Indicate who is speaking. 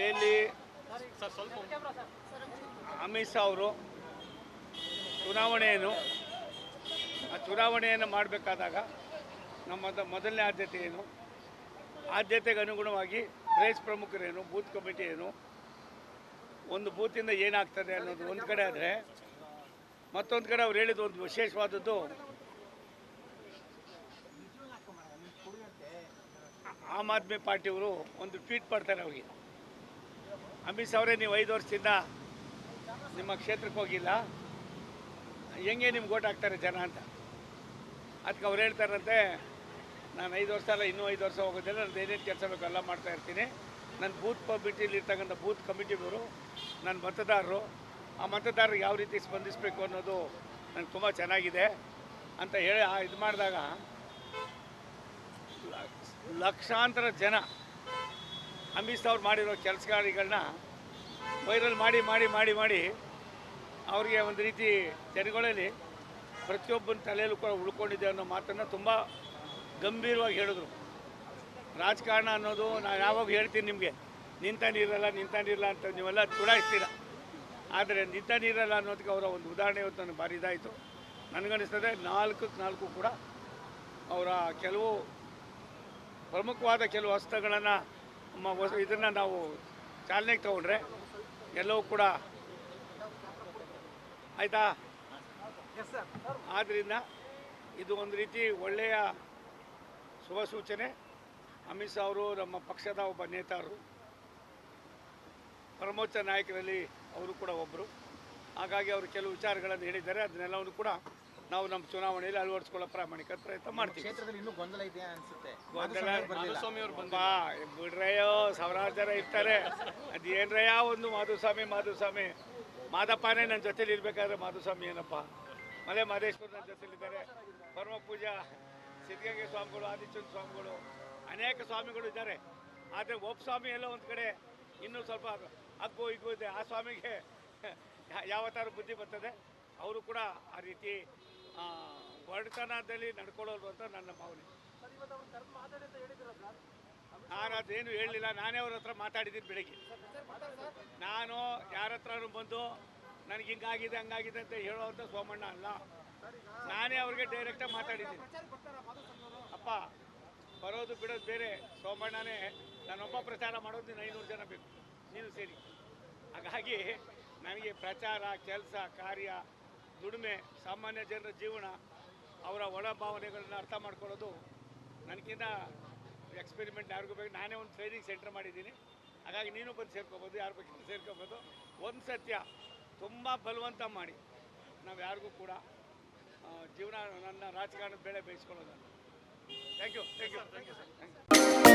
Speaker 1: ಸಭೆಯಲ್ಲಿ ಅಮಿತ್ ಶಾ ಅವರು ಚುನಾವಣೆಯನ್ನು, ಆ ಚುನಾವಣೆಯನ್ನು ಮಾಡಬೇಕಾದಾಗ ನಮ್ಮ ಮೊದಲನೇ ಆದ್ಯತೆ ಏನು ಆದ್ಯತೆಗೆ ಅನುಗುಣವಾಗಿ ರೇಸ್ ಪ್ರಮುಖರೇನು, ಬೂತ್ ಕಮಿಟಿ ಏನು ಒಂದು ಬೂತಿಂದ ಏನಾಗ್ತದೆ ಅನ್ನೋದು ಒಂದು ಕಡೆ ಆದರೆ, ಮತ್ತೊಂದು ಕಡೆ ಅವ್ರು ಹೇಳಿದ ಒಂದು ವಿಶೇಷವಾದದ್ದು ಆಮ್ ಆದ್ಮಿ ಪಾರ್ಟಿಯವರು ಒಂದು ಟ್ವೀಟ್ ಮಾಡ್ತಾರೆ ಅವ್ರಿಗೆ. ಶಾ ಅವರೇ, ನೀವು ಐದು ವರ್ಷದಿಂದ ನಿಮ್ಮ ಕ್ಷೇತ್ರಕ್ಕೆ ಹೋಗಿಲ್ಲ. ಹೆಂಗೆ ನಿಮ್ಗೆ ಓಟ್ ಹಾಕ್ತಾರೆ ಜನ ಅಂತ? ಅದಕ್ಕೆ ಅವ್ರು ಹೇಳ್ತಾರಂತೆ, ನಾನು ಐದು ವರ್ಷ ಅಲ್ಲ, ಇನ್ನೂ ಐದು ವರ್ಷ ಹೋಗೋದಿಲ್ಲ ನಾನು ಏನೇನು ಕೆಲಸ ಬೇಕು ಎಲ್ಲ ಮಾಡ್ತಾ ಇರ್ತೀನಿ. ನನ್ನ ಬೂತ್ ಕಮಿಟಿಲಿ ಇರ್ತಕ್ಕಂಥ ಬೂತ್ ಕಮಿಟಿಯವರು ನನ್ನ ಮತದಾರರು, ಆ ಮತದಾರರು ಯಾವ ರೀತಿ ಸ್ಪಂದಿಸಬೇಕು ಅನ್ನೋದು ನನಗೆ ತುಂಬ ಚೆನ್ನಾಗಿದೆ ಅಂತ ಹೇಳಿ ಇದು ಮಾಡಿದಾಗ ಲಕ್ಷಾಂತರ ಜನ ಶಾ ಅವ್ರು ಮಾಡಿರೋ ಕೆಲಸ ಕಾರ್ಯಗಳನ್ನ ವೈರಲ್ ಮಾಡಿ ಮಾಡಿ ಮಾಡಿ ಮಾಡಿ ಅವರಿಗೆ ಒಂದು ರೀತಿ ಜನಗಳಲ್ಲಿ ಪ್ರತಿಯೊಬ್ಬನ ತಲೆಯಲ್ಲೂ ಕೂಡ ಉಳ್ಕೊಂಡಿದೆ ಅನ್ನೋ ಮಾತನ್ನು ತುಂಬ ಗಂಭೀರವಾಗಿ ಹೇಳಿದ್ರು. ರಾಜಕಾರಣ ಅನ್ನೋದು ನಾನು ಯಾವಾಗ ಹೇಳ್ತೀನಿ ನಿಮಗೆ, ನಿಂತ ನೀರಲ್ಲ ನಿಂತ ನೀರಲ್ಲ ಅಂತ ನೀವೆಲ್ಲ ಚುಡಾಯಿಸ್ತೀರ? ಆದರೆ ನಿಂತ ನೀರಲ್ಲ ಅನ್ನೋದಕ್ಕೆ ಅವರ ಒಂದು ಉದಾಹರಣೆ ಇವತ್ತು ನನಗೆ ಭಾರಿ ಇದಾಯಿತು. ನನಗನ್ನಿಸ್ತದೆ ನಾಲ್ಕಕ್ಕೆ ನಾಲ್ಕು ಕೂಡ ಅವರ ಕೆಲವು ಪ್ರಮುಖವಾದ ಕೆಲವು ಹಸ್ತಗಳನ್ನು ಇದನ್ನು ನಾವು ಚಾಲನೆಗೆ ತಗೊಂಡ್ರೆ ಎಲ್ಲವೂ ಕೂಡ ಆಯಿತಾ? ಆದ್ದರಿಂದ ಇದು ಒಂದು ರೀತಿ ಒಳ್ಳೆಯ ಶುಭ ಸೂಚನೆ. ಅಮಿತ್ ಶಾ ಅವರು ನಮ್ಮ ಪಕ್ಷದ ಒಬ್ಬ ನೇತಾರರು ಪರಮೋಚ್ಚ ನಾಯಕರಲ್ಲಿ ಅವರು ಕೂಡ ಒಬ್ಬರು ಹಾಗಾಗಿ ಅವರು ಕೆಲವು ವಿಚಾರಗಳನ್ನು ಹೇಳಿದ್ದಾರೆ. ಅದನ್ನೆಲ್ಲವನ್ನು ಕೂಡ ನಾವು ನಮ್ಮ ಚುನಾವಣೆಯಲ್ಲಿ ಅಳವಡಿಸ್ಕೊಳ್ಳೋ ಪ್ರಾಮಾಣಿಕ ಪ್ರಯತ್ನ ಮಾಡ್ತೀವಿ.
Speaker 2: ಕ್ಷೇತ್ರದಲ್ಲಿ ಇನ್ನೂ ಗೊಂದಲ ಇದೆ ಅನ್ಸುತ್ತೆ?
Speaker 1: ಗೊಂದಲ ಬಾ ಬಿಡ್ರಯ್ಯೋ ಸಾವಿರಾರು ಜನ ಇರ್ತಾರೆ. ಅದೇನ್ರಯ್ಯ ಒಂದು ಮಾಧುಸ್ವಾಮಿ ಮಾಧುಸ್ವಾಮಿ. ಮಾದಪ್ಪನೇ ನನ್ನ ಜೊತೆಲಿ ಇರ್ಬೇಕಾದ್ರೆ ಮಾಧುಸ್ವಾಮಿ ಏನಪ್ಪ? ಮಲೆ ಮಹದೇಶ್ವರ್ ನನ್ನ ಜೊತೆಲಿದ್ದಾರೆ ಪರಮ ಪೂಜಾ ಸಿದ್ಧಗಂಗೆ ಸ್ವಾಮಿಗಳು ಆದಿಚುನ್ ಸ್ವಾಮಿಗಳು. ಅನೇಕ ಸ್ವಾಮಿಗಳು ಇದ್ದಾರೆ. ಆದರೆ ಒಬ್ಬ ಸ್ವಾಮಿ ಎಲ್ಲ ಒಂದು ಕಡೆ ಇನ್ನೂ ಸ್ವಲ್ಪ ಅಗ್ಗು ಇಗ್ಗು ಇದೆ. ಆ ಸ್ವಾಮಿಗೆ ಯಾವ ಥರ ಬುದ್ಧಿ ಬರ್ತದೆ. ಅವರು ಕೂಡ ಆ ರೀತಿ ಆ, ನಡ್ಕೊಳ್ಳೋದು ಅಂತ ನನ್ನ ಭಾವನೆ. ನಾನು ಅದೇನು ಹೇಳಲಿಲ್ಲ. ನಾನೇ ಅವ್ರ ಹತ್ರ ಮಾತಾಡಿದ್ದೀನಿ ಬೆಳಿಗ್ಗೆ. ನಾನು ಯಾರ ಹತ್ರನೂ ಬಂದು ನನಗೆ ಹಿಂಗಾಗಿದೆ ಹಂಗಾಗಿದೆ ಅಂತ ಹೇಳೋವಂಥ ಸೋಮಣ್ಣ ಅಲ್ಲ. ನಾನೇ ಅವ್ರಿಗೆ ಡೈರೆಕ್ಟಾಗಿ ಮಾತಾಡಿದ್ದೀನಿ. ಅಪ್ಪ ಬರೋದು ಬಿಡೋದು ಬೇರೆ. ಸೋಮಣ್ಣನೇ ನಾನೊಬ್ಬ ಪ್ರಚಾರ ಮಾಡೋದು ನೀನು ಐನೂರು ಜನ ಬೇಕು. ನೀನು ಸೇರಿ. ಹಾಗಾಗಿ ನನಗೆ ಪ್ರಚಾರ ಕೆಲಸ ಕಾರ್ಯ ದುಡಿಮೆ, ಸಾಮಾನ್ಯ ಜನರ ಜೀವನ, ಅವರ ಒಳ ಭಾವನೆಗಳನ್ನ ಅರ್ಥ ಮಾಡ್ಕೊಳ್ಳೋದು ನನಗಿಂತ ಎಕ್ಸ್ಪೆರಿಮೆಂಟ್ ಯಾರಿಗೂ ಬೇಕು. ನಾನೇ ಒಂದು ಟ್ರೈನಿಂಗ್ ಸೆಂಟರ್ ಮಾಡಿದ್ದೀನಿ. ಹಾಗಾಗಿ ನೀನು ಬಂದು ಸೇರ್ಕೋಬೋದು, ಯಾರು ಬೇಕಿದ್ರು ಸೇರ್ಕೋಬೋದು. ಒಂದು ಸತ್ಯ, ತುಂಬ ಬಲವಂತ ಮಾಡಿ. ನಾವು ಯಾರಿಗೂ ಕೂಡ ಜೀವನ ನನ್ನ ರಾಜಕಾರಣದ ಬೆಳೆ ಬೇಯಿಸ್ಕೊಳ್ಳೋದು thank you thank you thank you sir